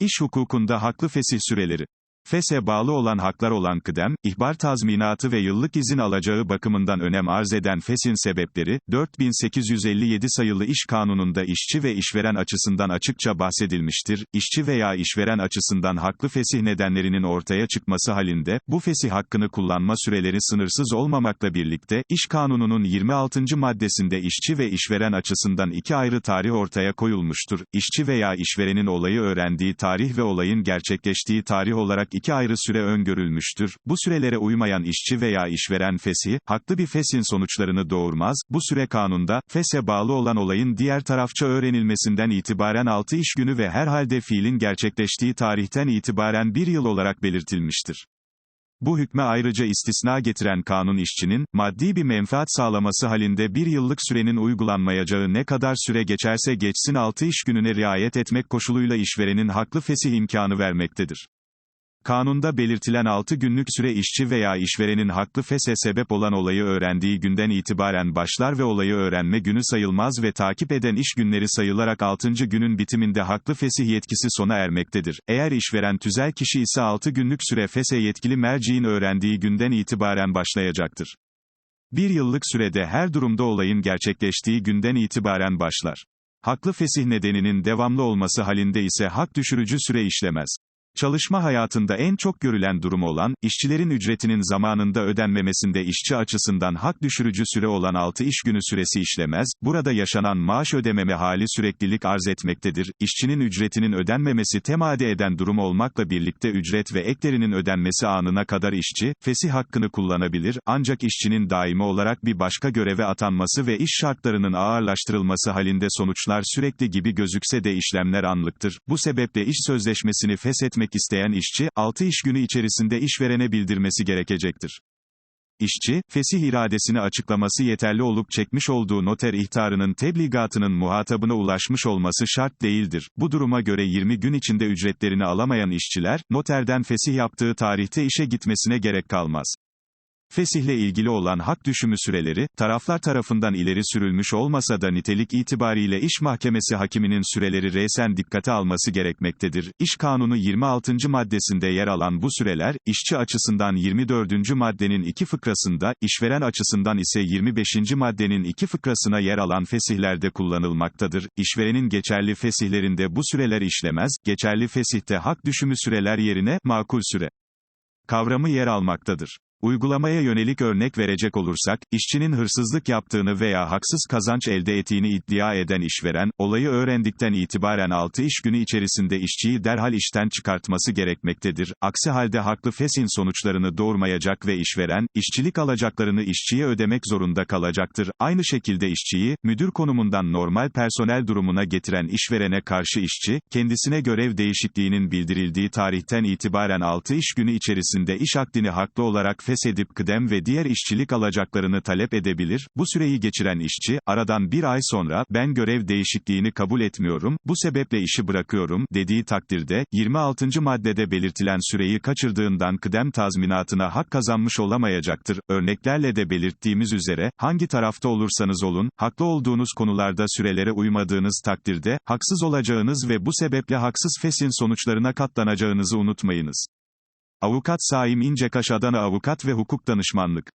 İş hukukunda haklı fesih süreleri. Fese bağlı olan haklar olan kıdem, ihbar tazminatı ve yıllık izin alacağı bakımından önem arz eden fesin sebepleri, 4857 sayılı İş Kanunu'nda işçi ve işveren açısından açıkça bahsedilmiştir. İşçi veya işveren açısından haklı fesih nedenlerinin ortaya çıkması halinde, bu fesih hakkını kullanma süreleri sınırsız olmamakla birlikte, İş Kanunu'nun 26. maddesinde işçi ve işveren açısından iki ayrı tarih ortaya koyulmuştur. İşçi veya işverenin olayı öğrendiği tarih ve olayın gerçekleştiği tarih olarak iki ayrı süre öngörülmüştür. Bu sürelere uymayan işçi veya işveren fesi, haklı bir fesin sonuçlarını doğurmaz. Bu süre kanunda, fese bağlı olan olayın diğer tarafça öğrenilmesinden itibaren 6 iş günü ve herhalde fiilin gerçekleştiği tarihten itibaren bir yıl olarak belirtilmiştir. Bu hükme ayrıca istisna getiren kanun işçinin, maddi bir menfaat sağlaması halinde bir yıllık sürenin uygulanmayacağı ne kadar süre geçerse geçsin 6 iş gününe riayet etmek koşuluyla işverenin haklı fesih imkanı vermektedir. Kanunda belirtilen 6 günlük süre işçi veya işverenin haklı fese sebep olan olayı öğrendiği günden itibaren başlar ve olayı öğrenme günü sayılmaz ve takip eden iş günleri sayılarak 6. günün bitiminde haklı fesih yetkisi sona ermektedir. Eğer işveren tüzel kişi ise 6 günlük süre fese yetkili merciğin öğrendiği günden itibaren başlayacaktır. Bir yıllık sürede her durumda olayın gerçekleştiği günden itibaren başlar. Haklı fesih nedeninin devamlı olması halinde ise hak düşürücü süre işlemez. Çalışma hayatında en çok görülen durum olan, işçilerin ücretinin zamanında ödenmemesinde işçi açısından hak düşürücü süre olan 6 iş günü süresi işlemez, burada yaşanan maaş ödememe hali süreklilik arz etmektedir, işçinin ücretinin ödenmemesi temade eden durum olmakla birlikte ücret ve eklerinin ödenmesi anına kadar işçi, fesih hakkını kullanabilir, ancak işçinin daimi olarak bir başka göreve atanması ve iş şartlarının ağırlaştırılması halinde sonuçlar sürekli gibi gözükse de işlemler anlıktır, bu sebeple iş sözleşmesini feshetmek etmek isteyen işçi, 6 iş günü içerisinde işverene bildirmesi gerekecektir. İşçi, fesih iradesini açıklaması yeterli olup çekmiş olduğu noter ihtarının tebligatının muhatabına ulaşmış olması şart değildir. Bu duruma göre 20 gün içinde ücretlerini alamayan işçiler, noterden fesih yaptığı tarihte işe gitmesine gerek kalmaz. Fesihle ilgili olan hak düşümü süreleri, taraflar tarafından ileri sürülmüş olmasa da nitelik itibariyle iş mahkemesi hakiminin süreleri resen dikkate alması gerekmektedir. İş Kanunu 26. maddesinde yer alan bu süreler, işçi açısından 24. maddenin iki fıkrasında, işveren açısından ise 25. maddenin iki fıkrasına yer alan fesihlerde kullanılmaktadır. İşverenin geçerli fesihlerinde bu süreler işlemez, geçerli fesihte hak düşümü süreler yerine, makul süre kavramı yer almaktadır. Uygulamaya yönelik örnek verecek olursak, işçinin hırsızlık yaptığını veya haksız kazanç elde ettiğini iddia eden işveren, olayı öğrendikten itibaren 6 iş günü içerisinde işçiyi derhal işten çıkartması gerekmektedir. Aksi halde haklı fesin sonuçlarını doğurmayacak ve işveren, işçilik alacaklarını işçiye ödemek zorunda kalacaktır. Aynı şekilde işçiyi, müdür konumundan normal personel durumuna getiren işverene karşı işçi, kendisine görev değişikliğinin bildirildiği tarihten itibaren 6 iş günü içerisinde iş akdini haklı olarak feshedip kıdem ve diğer işçilik alacaklarını talep edebilir, bu süreyi geçiren işçi, aradan bir ay sonra, ben görev değişikliğini kabul etmiyorum, bu sebeple işi bırakıyorum, dediği takdirde, 26. maddede belirtilen süreyi kaçırdığından kıdem tazminatına hak kazanmış olamayacaktır. Örneklerle de belirttiğimiz üzere, hangi tarafta olursanız olun, haklı olduğunuz konularda sürelere uymadığınız takdirde, haksız olacağınız ve bu sebeple haksız fesin sonuçlarına katlanacağınızı unutmayınız. Avukat Saim İncekaş Adana Avukat ve Hukuk Danışmanlık